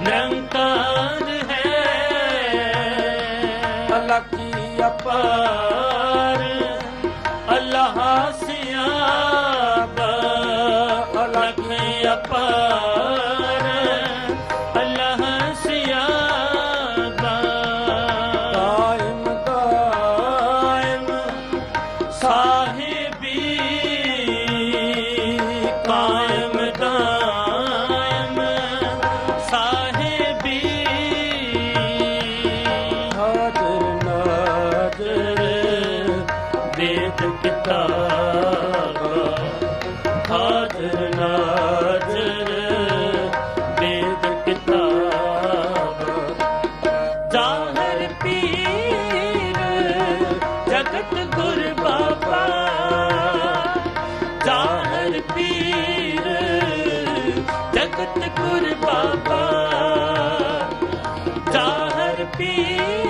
ਨਿਰੰਕਾਰ ਹੈ। ਅੱਲਾ ਕੀ ਅਪਾਰ ਜਗਤ ਗੁਰ ਬਾਬਾ। ਜ਼ਾਹਰ ਪੀਰ